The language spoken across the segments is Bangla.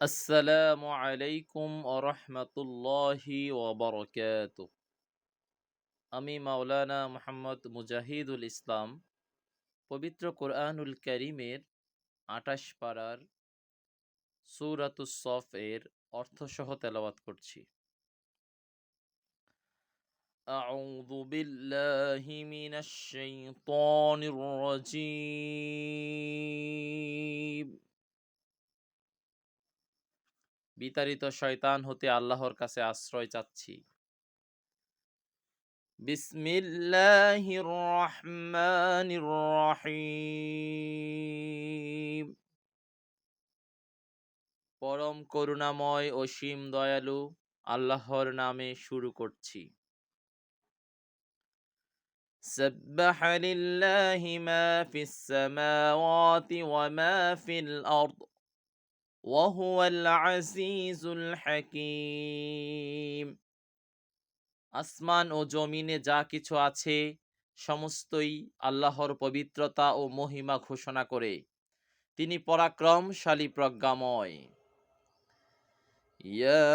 আসসালামু আলাইকুম আরহামতুল্লাহি ওবরকাত আমি মাওলানা মোহাম্মদ মুজাহিদুল ইসলাম পবিত্র কোরআনুল করিমের আটাশ পাড়ার সুরাতুসফ এর অর্থসহ তেলাওয়াত করছি أعوذ بالله من الشيطان الرجيم বিতাড়িত শয়তান হতে আল্লাহর কাছে আশ্রয় চাচ্ছি বিসমিল্লাহির রহমানির রহিম পরম করুণাময় অসীম দয়ালু আল্লাহর নামে শুরু করছি سبح لله ما في السماوات وما في الأرض وهو العزيز الحكيم আসমান ও জমিনে যা কিছু আছে সমস্তই আল্লাহর পবিত্রতা ও মহিমা ঘোষণা করে তিনি পরাক্রমশালী প্রজ্ঞাময় يا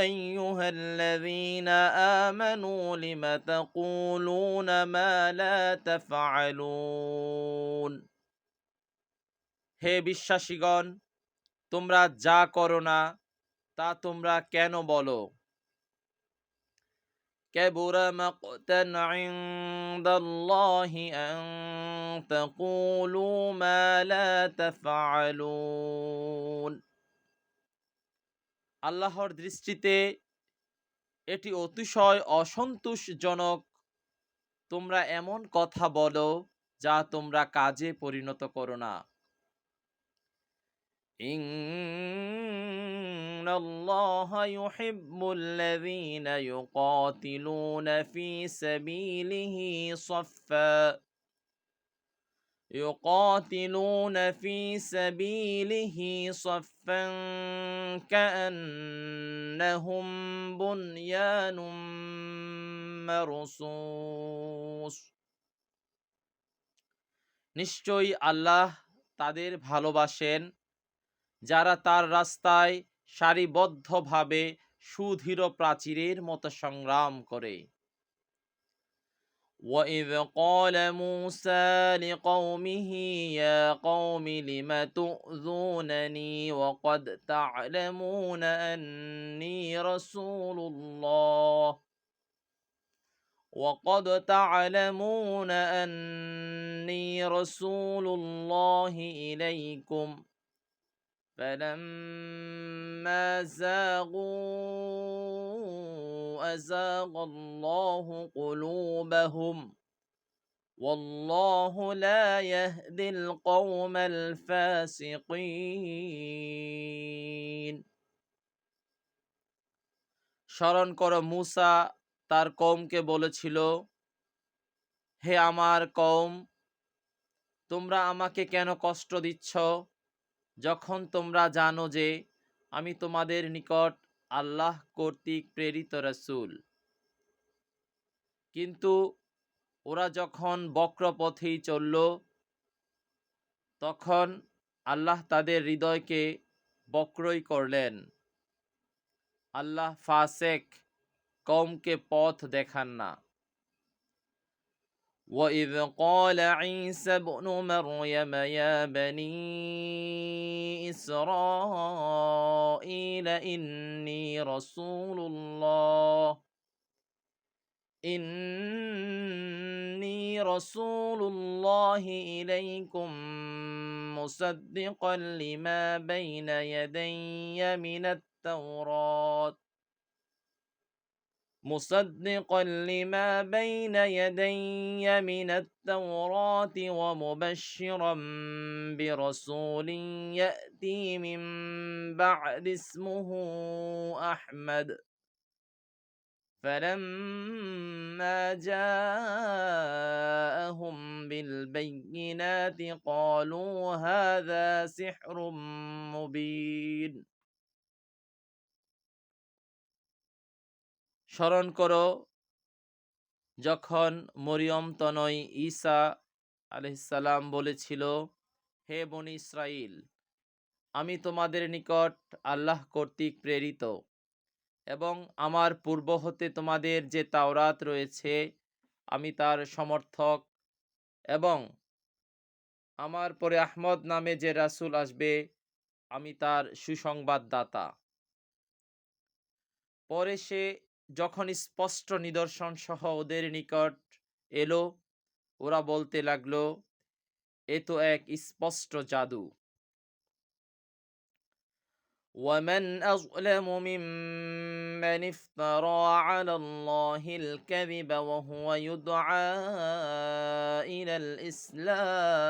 أيها الذين آمنوا لم تقولون ما لا تفعلون হে বিশ্বাসীগণ তোমরা যা করো না তা তোমরা কেন বলো كبر مقتا عند الله أن تقولوا ما لا تفعلون আল্লাহর দৃষ্টিতে এটি অতিশয় অসন্তোষজনক তোমরা এমন কথা বলো যা তোমরা কাজে পরিণত করো না إن الله يحب الذين يقاتلون في سبيله صفا يقاتلون في سبيله صفا كأنهم بنيان مرصوص নিশ্চয়ই আল্লাহ তাদের ভালোবাসেন যারা তার রাস্তায় সারিবদ্ধভাবে সুদৃঢ় প্রাচীরের মতো সংগ্রাম করে وإذ قال موسى لقومه يا قوم لم تؤذونني وقد تعلمون أني رسول الله وقد تعلمون أني رسول الله إليكم فلما زاغوا أزاغ الله قلوبهم والله لا يهدي القوم الفاسقين স্মরণ করো মুসা তার কৌমকে বলেছিল হে আমার কৌম তোমরা আমাকে কেন কষ্ট দিচ্ছ যখন তোমরা জানো যে আমি তোমাদের নিকট আল্লাহ কর্তৃক প্রেরিত রসুল। কিন্তু ওরা যখন বক্র পথেই চলল, তখন আল্লাহ তাদের হৃদয়কে বক্রই করলেন। আল্লাহ ফাসেক কমকে পথ দেখান না। وإذ قال عيسى ابن مريم يا بني إسرائيل إني رسول الله إني رسول الله إليكم مصدقا لما بين يدي من التوراة. مصدقا لما بين يدي من التوراة ومبشرا برسول يأتي من بعد اسمه أحمد. فلما جاءهم بالبينات قالوا هذا سحر مبين. স্মরণ করো, যখন মরিয়ম তনয় ঈসা আলহিসাল্লাম বলেছিল, হে বনি ইসরাইল আমি তোমাদের নিকট আল্লাহ কর্তৃক প্রেরিত এবং আমার পূর্ব হতে তোমাদের যে তাওরাত রয়েছে, আমি তার সমর্থক এবং আমার পরে আহমদ নামে যে রাসূল আসবে, আমি তার সুসংবাদদাতা। পরে সে যখন স্পষ্ট নিদর্শন সহ ওদের নিকট এলো ওরা বলতে লাগলো এ তো এক স্পষ্ট জাদু ومن أظلم ممن افترى على الله الكذب وهو يدعى إلى الإسلام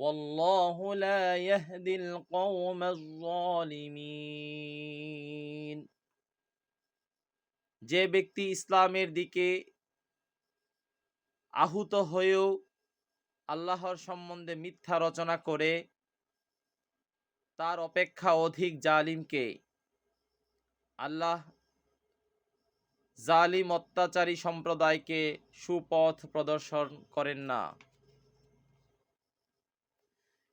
والله لا يهدي القوم الظالمين যে ব্যক্তি ইসলামের দিকে আহুত হয়েও আল্লাহর সম্বন্ধে মিথ্যা রচনা করে তার অপেক্ষা অধিক জালিমকে আল্লাহ জালিম অত্যাচারী সম্প্রদায়কে সুপথ প্রদর্শন করেন না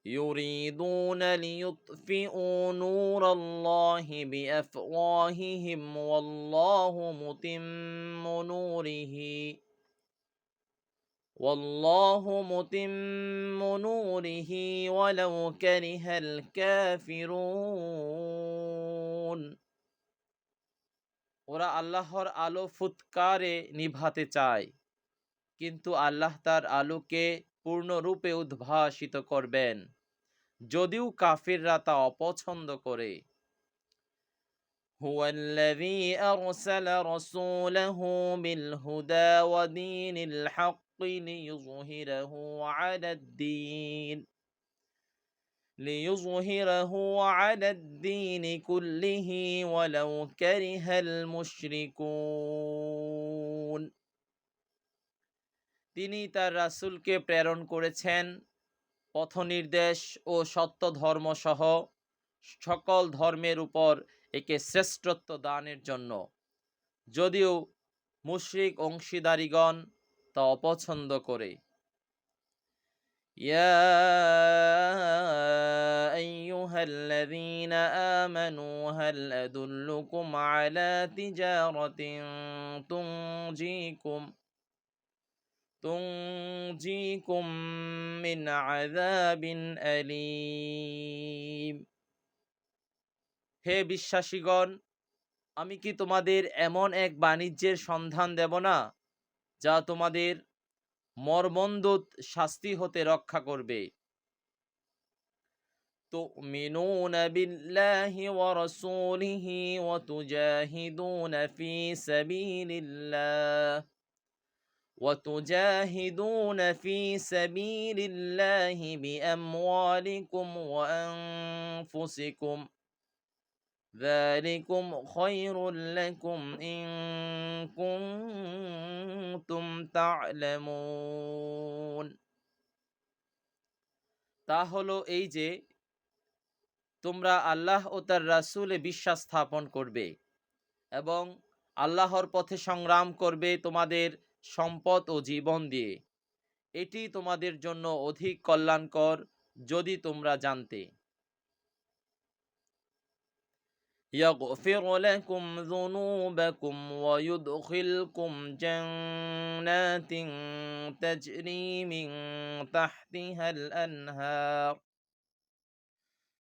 يريدون ليطفئوا نور الله بأفواههم والله متم نوره والله متم نوره ولو كره الكافرون ওরা আল্লাহর আলো ফুৎকারে নিভাতে চায় কিন্তু আল্লাহ তার আলোকে পূর্ণরূপে উদ্ভাসিত করবেন যদিও কাফিররা তা অপছন্দ করে هو الذي أرسل رسوله بالهدى ودين الحق ليظهره على الدين ليظهره على الدين كله ولو كره المشركون তিনি তার রাসূলকে প্রেরণ করেছেন পথনির্দেশ ও সত্য ধর্ম সহ সকল ধর্মের উপর একে শ্রেষ্ঠত্ব দানের জন্য যদিও মুশরিক অংশীদারিগণ তা অপছন্দ করে يا أيها الذين آمنوا هل أدلكم على تجارة تنجيكم تنجيكم من عذاب أليم হে বিশ্বাসীগণ আমি কি তোমাদের এমন এক বাণিজ্যের সন্ধান দেব না যা তোমাদের মর্মন্দুত শাস্তি হতে রক্ষা করবে تؤمنون بالله ورسوله وتجاهدون في سبيل الله وتجاهدون في سبيل الله بأموالكم وأنفسكم ذلكم خير لكم إن كنتم تعلمون তা হলো এই যে তোমরা আল্লাহ ও তার রাসূলে বিশ্বাস স্থাপন করবে এবং আল্লাহর পথে সংগ্রাম করবে তোমাদের সম্পদ ও জীবন দিয়ে এটি তোমাদের জন্য অধিক কল্যাণকর যদি তোমরা জানতে يغفر لكم ذنوبكم ويدخلكم جنات تجري من تحتها الأنهار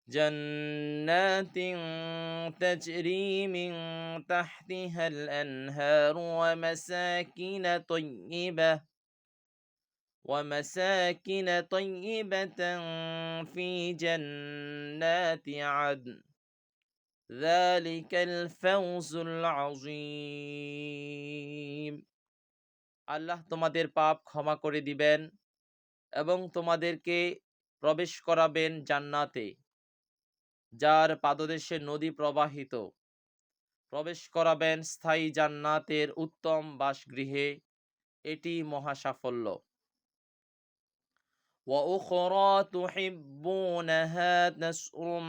جنات تجري من تحتها الأنهار ومساكن طيبة ومساكن طيبة في جنات عدن ذلك الفوز العظيم আল্লাহ তোমাদের পাপ ক্ষমা করে দিবেন এবং তোমাদেরকে প্রবেশ করাবেন জান্নাতে যার পাদদেশে নদী প্রবাহিত প্রবেশ করাবেন স্থায়ী জান্নাতের উত্তম বাসগৃহে এটি মহাসাফল্য وأخرى تحبونها نصر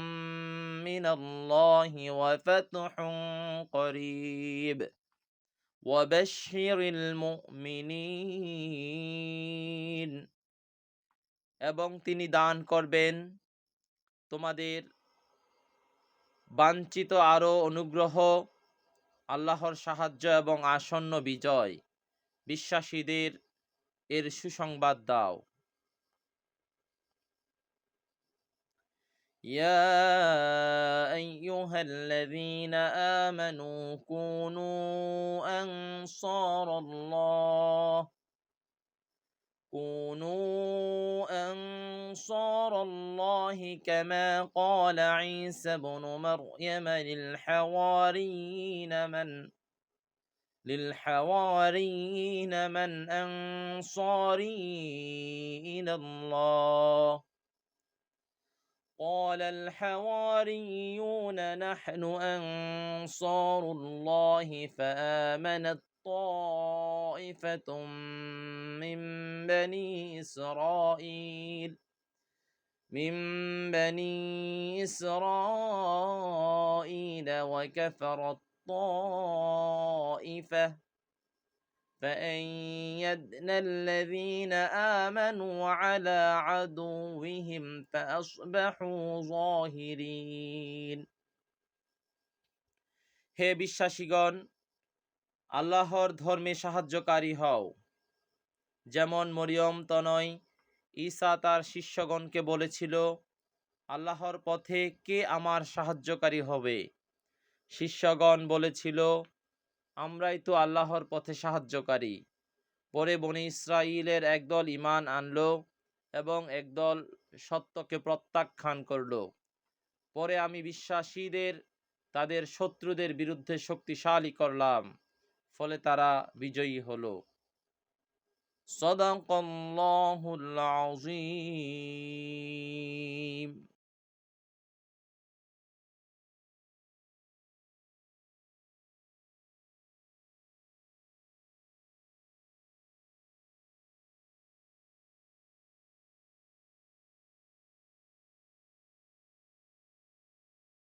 من الله وفتح قريب وبشر المؤمنين এবং তিনি দান করবেন তোমাদের বাঞ্ছিত আরও অনুগ্রহ আল্লাহর সাহায্য এবং আসন্ন বিজয় বিশ্বাসীদের এর সুসংবাদ দাও يا أيها الذين آمنوا كونوا أنصار الله كونوا أنصار الله كما قال عيسى بن مريم للحواريين من للحواريين من أنصاري إلى الله. قال الحواريون نحن أنصار الله فآمنت طائفة من بني إسرائيل. من بني إسرائيل وكفرت طائفة فأيدنا الذين آمنوا على عدوهم فأصبحوا ظاهرين হে বিশ্বাসীগণ আল্লাহর ধর্মে সাহায্যকারী হও যেমন মরিয়ম তনয় ঈসা তার শিষ্যগণকে বলেছিল, আল্লাহর পথে কে আমার সাহায্যকারী হবে? শিষ্যগণ বলেছিল, আমরাই তো আল্লাহর পথে সাহায্যকারী। পরে বনি ইসরাইলের একদল ইমান আনলো এবং একদল সত্যকে প্রত্যাখ্যান করল। পরে আমি বিশ্বাসীদের, তাদের শত্রুদের বিরুদ্ধে শক্তিশালী করলাম, ফলে তারা বিজয়ী হলো। صدق الله العظيم.